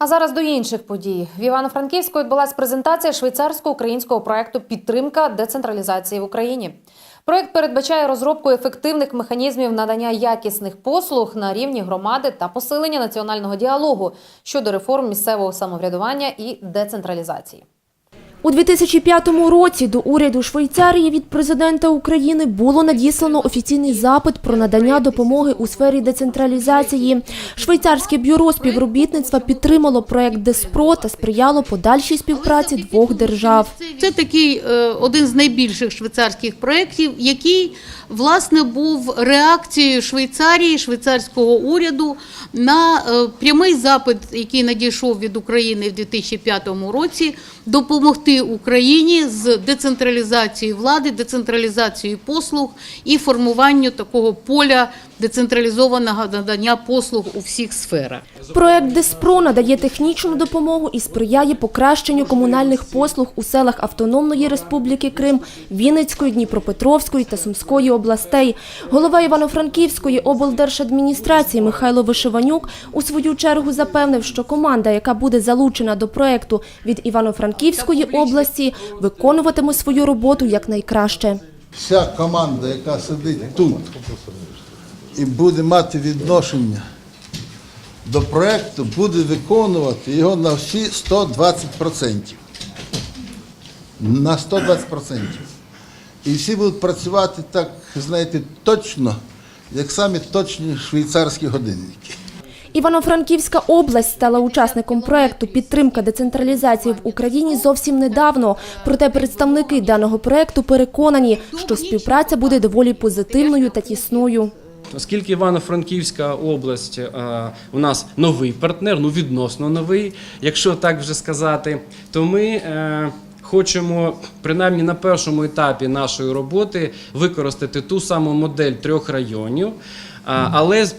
А зараз до інших подій. В Івано-Франківську відбулася презентація швейцарсько-українського проекту Підтримка децентралізації в Україні. Проект передбачає розробку ефективних механізмів надання якісних послуг на рівні громади та посилення національного діалогу щодо реформ місцевого самоврядування і децентралізації. У 2005 році до уряду Швейцарії від президента України було надіслано офіційний запит про надання допомоги у сфері децентралізації. Швейцарське бюро співробітництва підтримало проект ДЕСПРО та сприяло подальшій співпраці двох держав. Це такий е, один з найбільших швейцарських проєктів, який власне був реакцією Швейцарії, швейцарського уряду на е, прямий запит, який надійшов від України в 2005 році, допомогти Україні з децентралізацією влади, децентралізацією послуг і формуванню такого поля децентралізованого надання послуг у всіх сферах. Проект ДЕСПРО надає технічну допомогу і сприяє покращенню комунальних послуг у селах Автономної Республіки Крим, Вінницької, Дніпропетровської та Сумської областей. Голова Івано-Франківської облдержадміністрації Михайло Вишиванюк у свою чергу запевнив, що команда, яка буде залучена до проекту від Івано-Франківської області, виконуватиме свою роботу якнайкраще. вся команда, яка сидить тут і буде мати відношення до проекту, буде виконувати його на всі 120%. На 120%. І всі будуть працювати так, знаєте, точно, як самі точні швейцарські годинники. Івано-Франківська область стала учасником проекту «Підтримка децентралізації в Україні» зовсім недавно. Проте представники даного проекту переконані, що співпраця буде доволі позитивною та тісною. Оскільки Івано-Франківська область е, у нас новий партнер, ну відносно новий, якщо так вже сказати, то ми е, хочемо принаймні на першому етапі нашої роботи використати ту саму модель трьох районів, але з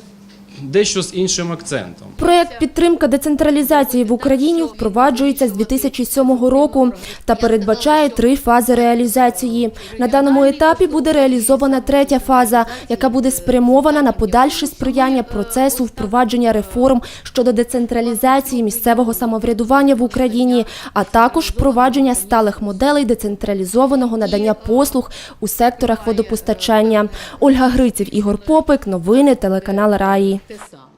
дещо з іншим акцентом. Проект «Підтримка децентралізації в Україні» впроваджується з 2007 року та передбачає три фази реалізації. На даному етапі буде реалізована третя фаза, яка буде спрямована на подальше сприяння процесу впровадження реформ щодо децентралізації місцевого самоврядування в Україні, а також впровадження сталих моделей децентралізованого надання послуг у секторах водопостачання. Ольга Гриців, Ігор Попик, новини, телеканал Раї. pissed off.